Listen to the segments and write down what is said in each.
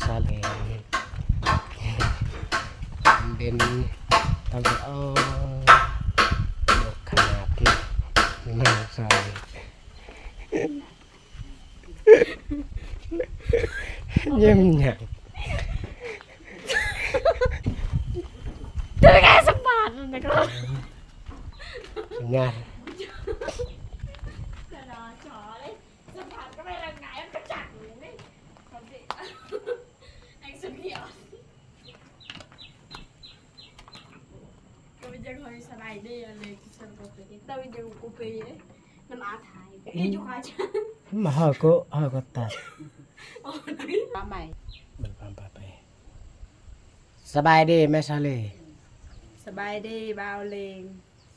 kasali. And then, tabi, oh, look at it. Nasali. Nhâm nhạc. เจอแค่สปาร์ตนะครับ Senyal. ยมาใหม่เบิ่งความปลอดภัยสบายดีแม่ชาลีสบายดีบ่าวเลง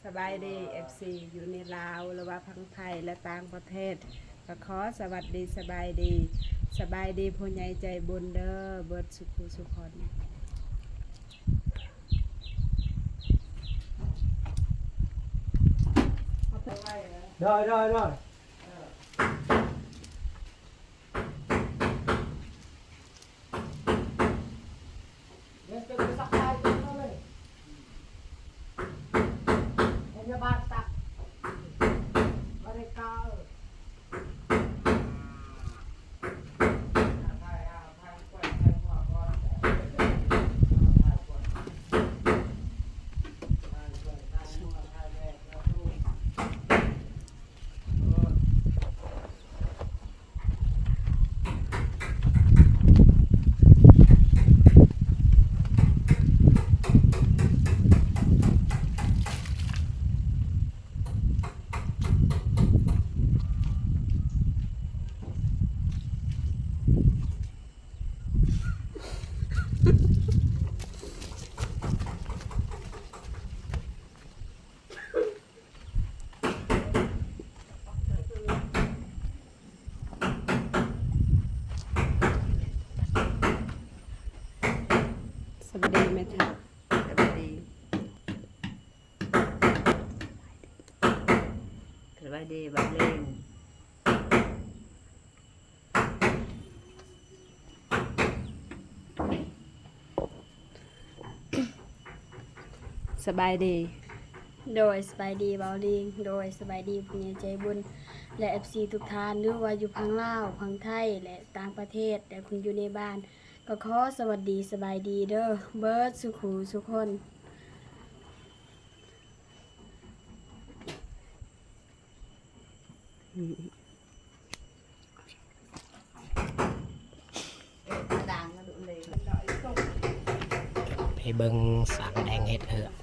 สบายดีเอฟซีอยู่ในลาวหรือว่าพังไทยและต่างประเทศก็ขอสวัสดีสบายดี สบายดีผู้ใหญ่ใจบุญเด้อเบิดสุขุสุขน ได้ได้ได้ สบายดีไหมคะสบายดีสบายดีบ่าวเลง สบายดี โดยสบายดีเบาลิงโดยสบายดีผู้ใหญ่ใจบุญ และเอฟซีทุกท่านหรือว่าอยู่พังลาวพังไทยและต่างประเทศแต่คุณอยู่ในบ้าน ก็ขอสวัสดีสบายดีเด้อเบิร์ดสุขูสุกคนไปเบิ่งสางแดงเฮ็ดเถอะ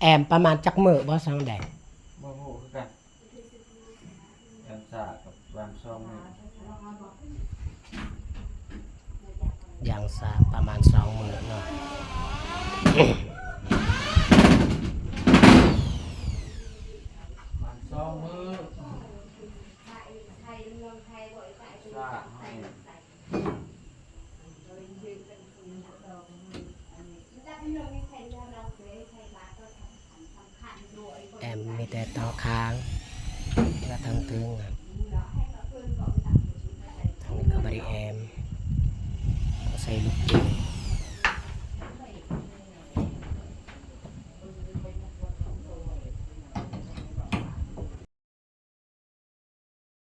แอมประมาณจักมือบ่สางแดงโมโหคือกันกันสากับวันซองนี่อย่างซาประมาณสองมือเนาะวันซองมือ แต่ต่อค้างและทางตึงครับทางนี้ก็บริแอมก็ใส่ลูกเกด